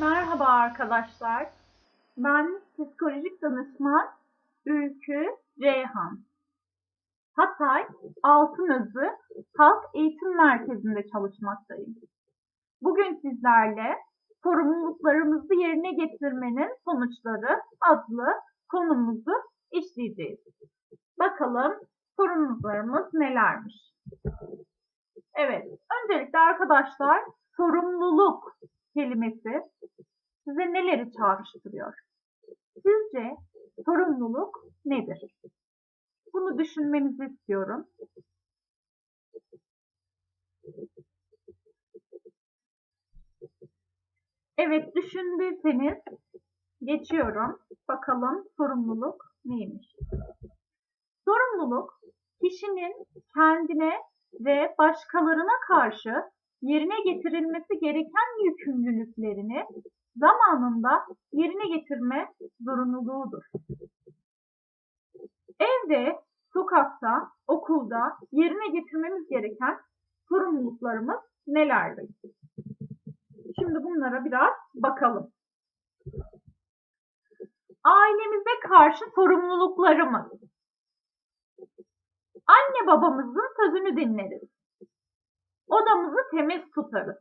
Merhaba arkadaşlar. Ben psikolojik danışman Ülkü Ceyhan. Hatay Altınözü Halk Eğitim Merkezi'nde çalışmaktayım. Bugün sizlerle sorumluluklarımızı yerine getirmenin sonuçları adlı konumuzu işleyeceğiz. Bakalım sorumluluklarımız nelermiş? Evet, öncelikle arkadaşlar sorumluluk kelimesi neleri çağrıştırıyor? Sizce sorumluluk nedir? Bunu düşünmenizi istiyorum. Evet, düşündüyseniz geçiyorum. Bakalım sorumluluk neymiş? Sorumluluk kişinin kendine ve başkalarına karşı yerine getirilmesi gereken yükümlülüklerini zamanında yerine getirme zorunluluğudur. Evde, sokakta, okulda yerine getirmemiz gereken sorumluluklarımız nelerdir? Şimdi bunlara biraz bakalım. Ailemize karşı sorumluluklarımız. Anne babamızın sözünü dinleriz. Odamızı temiz tutarız.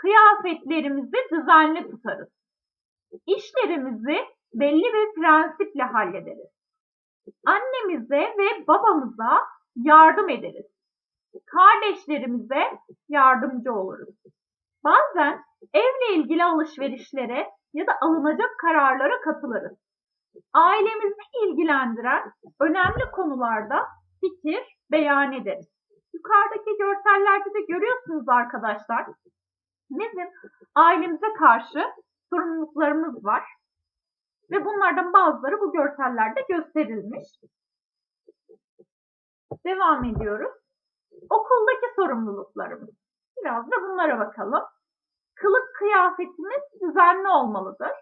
Kıyafetlerimizi düzenli tutarız. İşlerimizi belli bir prensiple hallederiz. Annemize ve babamıza yardım ederiz. Kardeşlerimize yardımcı oluruz. Bazen evle ilgili alışverişlere ya da alınacak kararlara katılırız. Ailemizi ilgilendiren önemli konularda fikir beyan ederiz. Yukarıdaki görsellerde de görüyorsunuz arkadaşlar. Bizim ailemize karşı sorumluluklarımız var. Ve bunlardan bazıları bu görsellerde gösterilmiş. Devam ediyoruz. Okuldaki sorumluluklarımız. Biraz da bunlara bakalım. Kılık kıyafetimiz düzenli olmalıdır.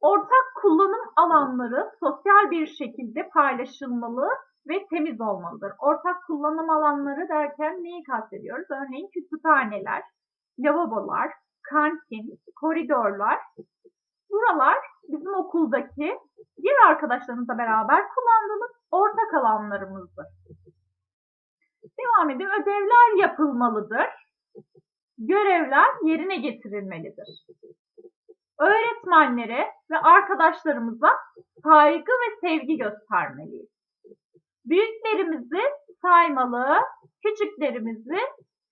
Ortak kullanım alanları sosyal bir şekilde paylaşılmalı ve temiz olmalıdır. Ortak kullanım alanları derken neyi kastediyoruz? Örneğin kütüphaneler, lavabolar, kantin, koridorlar. Buralar bizim okuldaki diğer arkadaşlarımızla beraber kullandığımız ortak alanlarımızdır. Devam edelim. Ödevler yapılmalıdır. Görevler yerine getirilmelidir. Öğretmenlere ve arkadaşlarımıza saygı ve sevgi göstermeliyiz. Büyüklerimizi saymalı, küçüklerimizi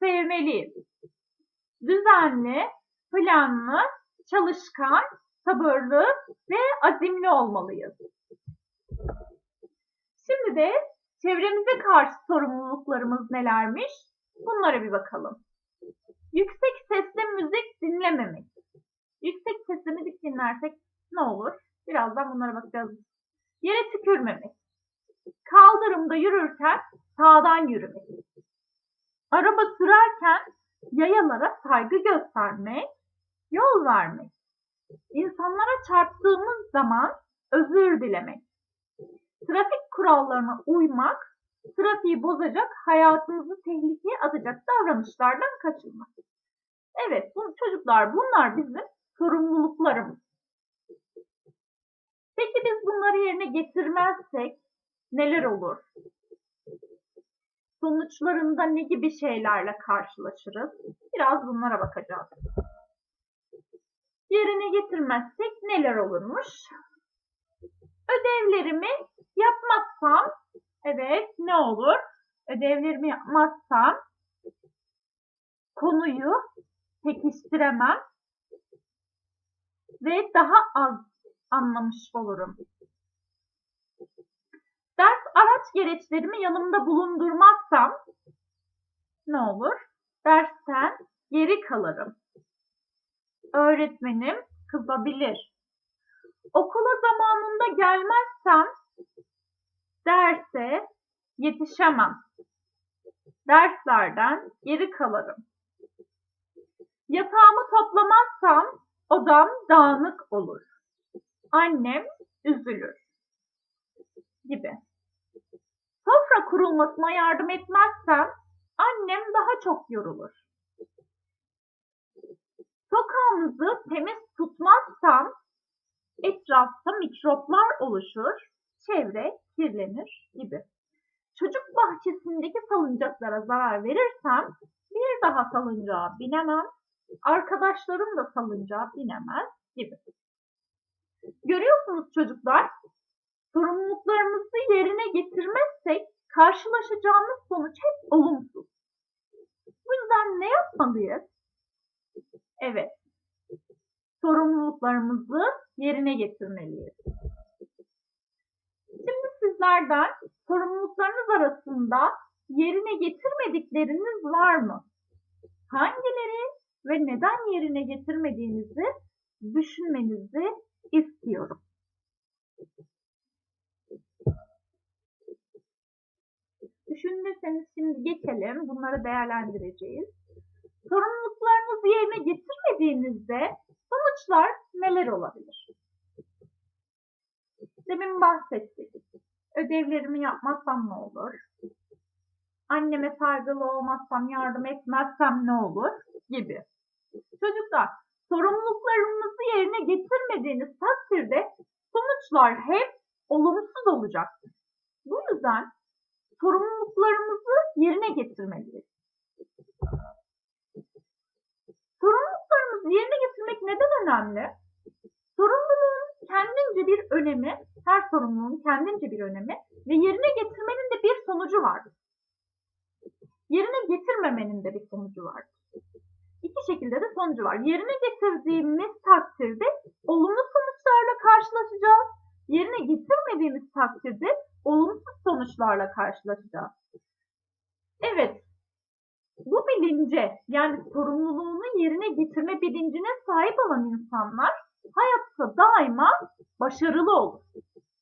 sevmeliyiz. Düzenli, planlı, çalışkan, sabırlı ve azimli olmalıyız. Şimdi de çevremize karşı sorumluluklarımız nelermiş? Bunlara bir bakalım. Yüksek sesle müzik dinlememek. Yüksek sesle müzik dinlersek ne olur? Birazdan bunlara bakacağız. Yere tükürmemek. Kaldırımda yürürken sağdan yürümek. Araba sürerken yayalara saygı göstermek, yol vermek. İnsanlara çarptığımız zaman özür dilemek. Trafik kurallarına uymak, trafiği bozacak, hayatımızı tehlikeye atacak davranışlardan kaçınmak. Evet bu, çocuklar bunlar bizim sorumluluklarımız. Peki biz bunları yerine getirmezsek neler olur? Sonuçlarında ne gibi şeylerle karşılaşırız? Biraz bunlara bakacağız. Yerine getirmezsek neler olurmuş? Ödevlerimi yapmazsam, evet ne olur? Ödevlerimi yapmazsam konuyu pekiştiremem ve daha az anlamış olurum. Ders gereçlerimi yanımda bulundurmazsam ne olur? Dersten geri kalırım. Öğretmenim kızabilir. Okula zamanında gelmezsem derse yetişemem. Derslerden geri kalırım. Yatağımı toplamazsam odam dağınık olur. Annem üzülür gibi. Kurulmasına yardım etmezsem annem daha çok yorulur. Sokağımızı temiz tutmazsam etrafta mikroplar oluşur, çevre kirlenir gibi. Çocuk bahçesindeki salıncaklara zarar verirsem bir daha salıncağa binemem, arkadaşlarım da salıncağa binemez gibi. Görüyorsunuz çocuklar, sorumluluklarımızı yerine getirmezsek karşılaşacağımız sonuç hep olumsuz. Bu yüzden ne yapmalıyız? Evet, sorumluluklarımızı yerine getirmeliyiz. Şimdi sizlerden sorumluluklarınız arasında yerine getirmedikleriniz var mı? Hangileri ve neden yerine getirmediğinizi düşünmenizi istiyorum. Düşünürseniz şimdi geçelim. Bunları değerlendireceğiz. Sorumluluklarınızı yerine getirmediğinizde sonuçlar neler olabilir? Demin bahsettik. Ödevlerimi yapmazsam ne olur? Anneme saygılı olmazsam, yardım etmezsem ne olur? Gibi. Çocuklar, sorumluluklarınızı yerine getirmediğiniz takdirde sonuçlar hep olumsuz olacaktır. Bu yüzden sorumluluklarımızı yerine getirmeliyiz. Sorumluluklarımızı yerine getirmek neden önemli? Sorumluluğun kendince bir önemi, her sorumluluğun kendince bir önemi ve yerine getirmenin de bir sonucu vardır. Yerine getirmemenin de bir sonucu vardır. İki şekilde de sonucu var. Yerine getirdiğimiz takdirde olumlu sonuçlarla karşılaşacağız. Yerine getirmediğimiz takdirde olumsuz sonuçlarla karşılaşacağız. Evet, bu bilince yani sorumluluğunu yerine getirme bilincine sahip olan insanlar hayatta daima başarılı olur.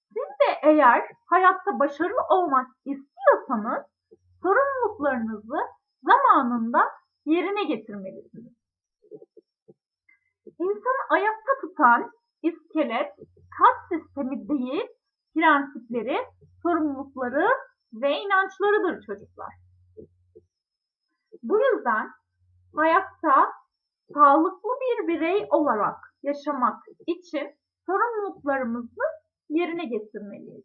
Siz de eğer hayatta başarılı olmak istiyorsanız sorumluluklarınızı zamanında yerine getirmelisiniz. İnsanı ayakta tutan iskelet, kas sistemi değil, prensipleri, sorumlulukları ve inançlarıdır çocuklar. Bu yüzden hayatta sağlıklı bir birey olarak yaşamak için sorumluluklarımızı yerine getirmeliyiz.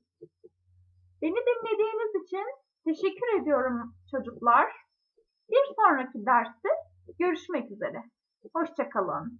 Beni dinlediğiniz için teşekkür ediyorum çocuklar. Bir sonraki derste görüşmek üzere. Hoşçakalın.